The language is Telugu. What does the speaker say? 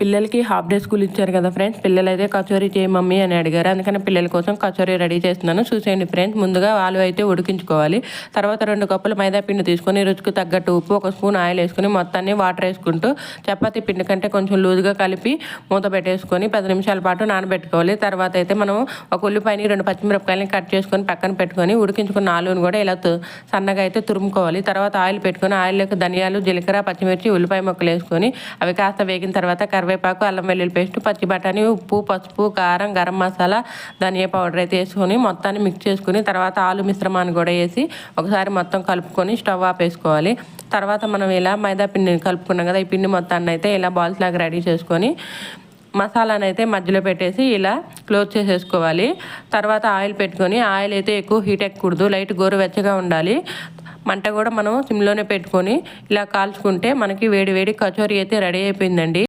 పిల్లలకి హాఫ్ డే స్కూల్ ఇచ్చారు కదా ఫ్రెండ్స్ పిల్లలు అయితే కచోరీ చేయి మమ్మీ అని అడిగారు. అందుకని పిల్లల కోసం కచోరీ రెడీ చేస్తున్నాను చూసేయండి ఫ్రెండ్స్. ముందుగా ఆలు అయితే ఉడికించుకోవాలి. తర్వాత రెండు కప్పులు మైదా పిండి తీసుకొని రుచికి తగ్గట్టు ఉప్పు ఒక స్పూన్ ఆయిల్ వేసుకొని మొత్తాన్ని వాటర్ వేసుకుంటూ చపాతీ పిండి కంటే కొంచెం లూజ్గా కలిపి మూత పెట్టేసుకొని పది నిమిషాల పాటు నానబెట్టుకోవాలి. తర్వాత అయితే మనం ఒక ఉల్లిపాయని రెండు పచ్చిమిరపకాయలని కట్ చేసుకొని పక్కన పెట్టుకొని ఉడికించుకున్న ఆలుని కూడా ఇలా సన్నగా అయితే తురుముకోవాలి. తర్వాత ఆయిల్ పెట్టుకొని ఆయిల్లోకి ధనియాలు జీలకర్ర పచ్చిమిర్చి ఉల్లిపాయ ముక్కలు వేసుకొని అవి కాస్త వేగిన తర్వాత కరివేపాకు అల్లం వెల్లుల్లి పేస్ట్ పచ్చి బఠానీ ఉప్పు పసుపు కారం గరం మసాలా ధనియా పౌడర్ అయితే వేసుకొని మొత్తాన్ని మిక్స్ చేసుకుని తర్వాత ఆలు మిశ్రమాన్ని కూడా వేసి ఒకసారి మొత్తం కలుపుకొని స్టవ్ ఆపేసుకోవాలి తర్వాత మనం ఇలా మైదా పిండిని కలుపుకున్నాం కదా ఈ పిండి మొత్తాన్ని అయితే ఇలా బాల్స్ లాగా రెడీ చేసుకొని మసాలాను అయితే మధ్యలో పెట్టేసి ఇలా క్లోజ్ చేసేసుకోవాలి. తర్వాత ఆయిల్ పెట్టుకొని ఆయిల్ అయితే ఎక్కువ హీట్ ఎక్కకూడదు లైట్ గోరువెచ్చగా ఉండాలి. మంట కూడా మనం సిమ్లోనే పెట్టుకొని ఇలా కాల్చుకుంటే మనకి వేడి వేడి కచోరీ అయితే రెడీ అయిపోయిందండి.